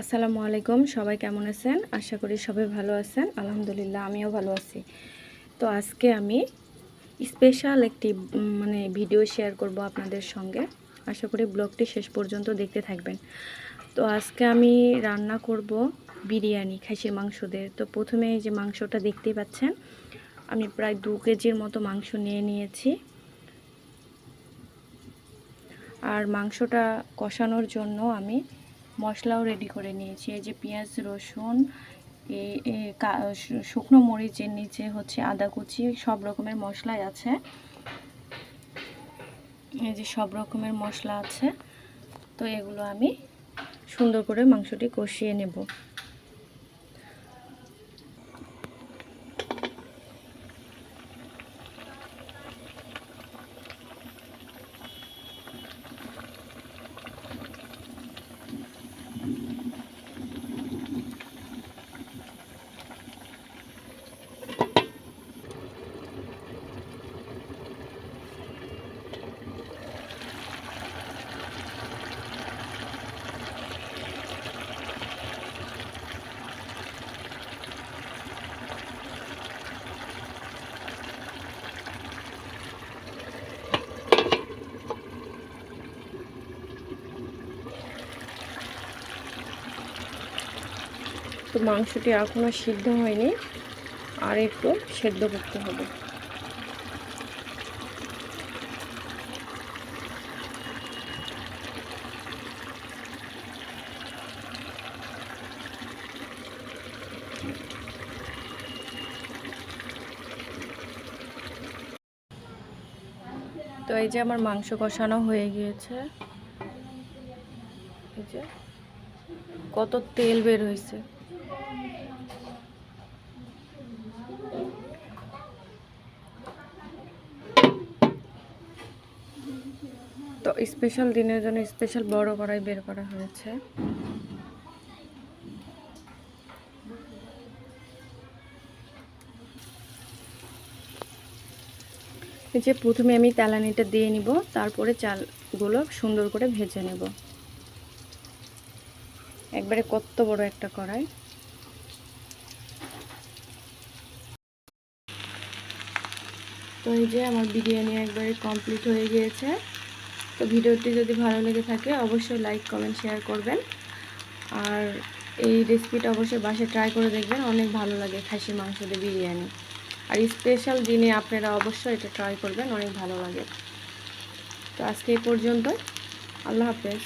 আসসালামু আলাইকুম, সবাই কেমন আছেন? আশা করি সবাই ভালো আছেন। আলহামদুলিল্লাহ, আমিও ভালো আছি। তো আজকে আমি স্পেশাল একটি মানে ভিডিও শেয়ার করব আপনাদের সঙ্গে। আশা করি ব্লগটি শেষ পর্যন্ত দেখতে থাকবেন। তো আজকে আমি রান্না করব বিরিয়ানি, খাসির মাংস দিয়ে। তো প্রথমে এই যে মাংসটা দেখতেই পাচ্ছেন, আমি প্রায় দু কেজির মতো মাংস নিয়ে নিয়েছি। আর মাংসটা কষানোর জন্য আমি মশলাও রেডি করে নিয়েছি। এই যে পেঁয়াজ, রসুন শুকনো মরিচের নিচে হচ্ছে আদা কুচি, সব রকমের মশলাই আছে। এই যে সব রকমের মশলা আছে। তো এগুলো আমি সুন্দর করে মাংসটি কষিয়ে নেব। তো মাংসটি এখনও সিদ্ধ হয়নি, আর একটু সেদ্ধ করতে হবে। তো এই যে আমার মাংস কষানো হয়ে গিয়েছে। এই যে কত তেল বের হয়েছে। তো স্পেশাল দিনের জন্য স্পেশাল বড় কড়াই বের করা হয়েছে। যে প্রথমে আমি তেলানিটা দিয়ে নিব, তারপরে চালগুলো সুন্দর করে ভেজে নেব। একবারে কত বড় একটা কড়াই। তো এই যে আমার বিরিয়ানি একবারে কমপ্লিট হয়ে গিয়েছে। তো ভিডিওটি যদি ভালো লেগে থাকে, অবশ্যই লাইক কমেন্ট শেয়ার করবেন। আর এই রেসিপিটা অবশ্যই বাসায় ট্রাই করে দেখবেন, অনেক ভালো লাগে খাসি মাংস দিয়ে বিরিয়ানি। আর স্পেশাল দিনে আপনারা অবশ্যই এটা ট্রাই করবেন, অনেক ভালো লাগে। তো আজকে এই পর্যন্ত আল্লাহ হাফেজ।